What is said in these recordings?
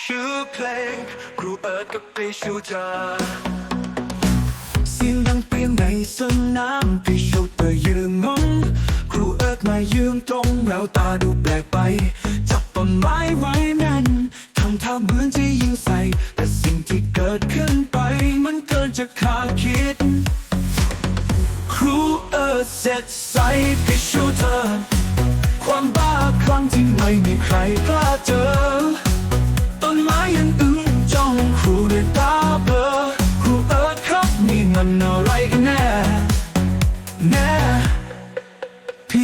ชื่อเพลงครูเอิร์ดกับปีชูจาเสียงดังเปียงในสนามพี่ชูเตอร์ยืนงงครูเอิร์ดมายืนตรงแล้วตาดูแปลกไป จับต้นไม้ไว้แน่นทำท่าเหมือนจะยิงใส่ แต่สิ่งที่เกิดขึ้นไป มันเกินจะคาดคิด ครูเอิร์ธเสร็จใส่พิชูเธอความบ้าครั้งที่ไม่มีใครกล้าเจอ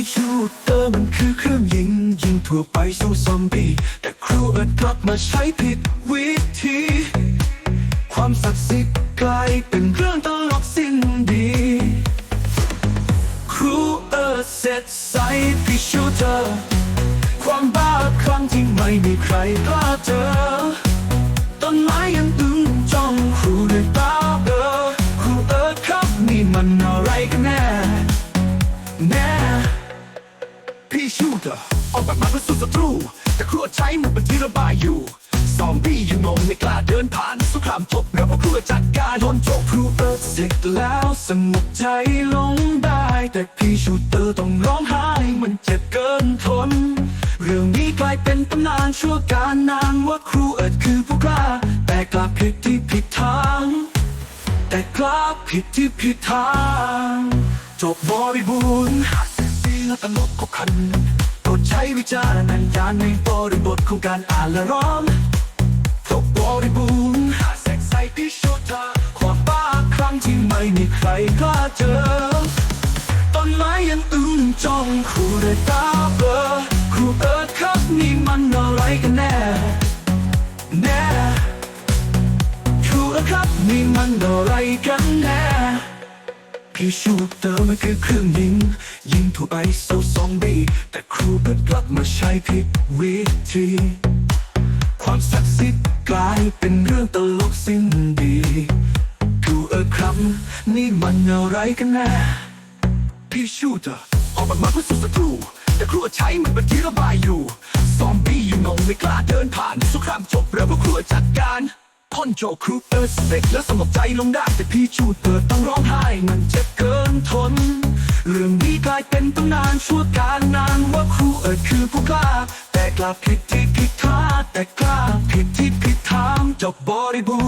พี่ชูเตอร์มันคือเครื่องยิง ยิงทั่วไปสู้ซอมบี้ แต่ครูเอิร์ธกลับมาใช้ผิดวิธี ความศักดิ์สิทธิ์กลายเป็นเรื่องตลกสิ้นดี ครูเอิร์ธเสร็จใส่พีชูเธอร์ความบ้าครั้งที่ไม่มีใครกล้าเจอต้นไม้ยังอึ้งจ้องครูด้วยตาเบลอครูเอิร์ธครับนี่มันอะไร เธอออกแบบมาเพื่อสู้ศัตรู แต่ครัวใช้มันเป็นที่ระบายอยู่ ซอมบี้ยังงงไม่กล้าเดินผ่านสงครามจบแล้วพอครัวจัดการทนโจบครูเปิดเสร็จแล้วสงบใจลงได้ แต่พี่ชูเตอร์ต้องร้องไห้มันเจ็บเกินทน เรื่องนี้กลายเป็นตำนานชั่วการนานว่าครูเอิดคือผู้กล้า แต่กลับผิดที่ผิดทาง แต่กลับผิดที่ผิดทางจบบริบูรณ์สีและตลกครบครัน รดใช้วิจารณญาณในบริบทของการอ่านและร้องจบบริบูรณ์แสกใส่พิชูเธอความบ้าครั้งที่ไม่มีใครกล้าเจอต้นไม้ยังอึ้งจ้องครูได้ตาเบลอครูเอิร์ธครับนี่มันอะไรกันแน่ แน่ครูเอิ้นครับนี่มันอะไรกันแน่ พี่ชูเตอร์มันคือเครื่องยิง ยิงทั่วไปโซซอมบี้แต่ครูเปิดกลับมาใช้ผิดวิธี ความศักดิ์สิทธิ์กลายเป็นเรื่องตลกสิ้นดีครูเออครับ นี่มันอะไรกันแน่พี่ชูเตอร์ออกมามาเพื่อสู้ศัตรูแต่ครัวใช้มันเป็นที่ระบายอยู่ ซอมบี้อยู่งงไม่กล้าเดินผ่านสงครามจบแล้วพวกครัวจัดการพ่นโจครูเออร์เสร็จแล้วสงบใจลงได้แต่พี่ชูเตอร์ต้องร้องไห้มันเจ็บ นานชั่วการนานว่าครูเอิร์ดคือผู้กล้า แต่กลับผิดที่ผิดทางแต่กล้าผิดที่ผิดทางจบบริบูรณ์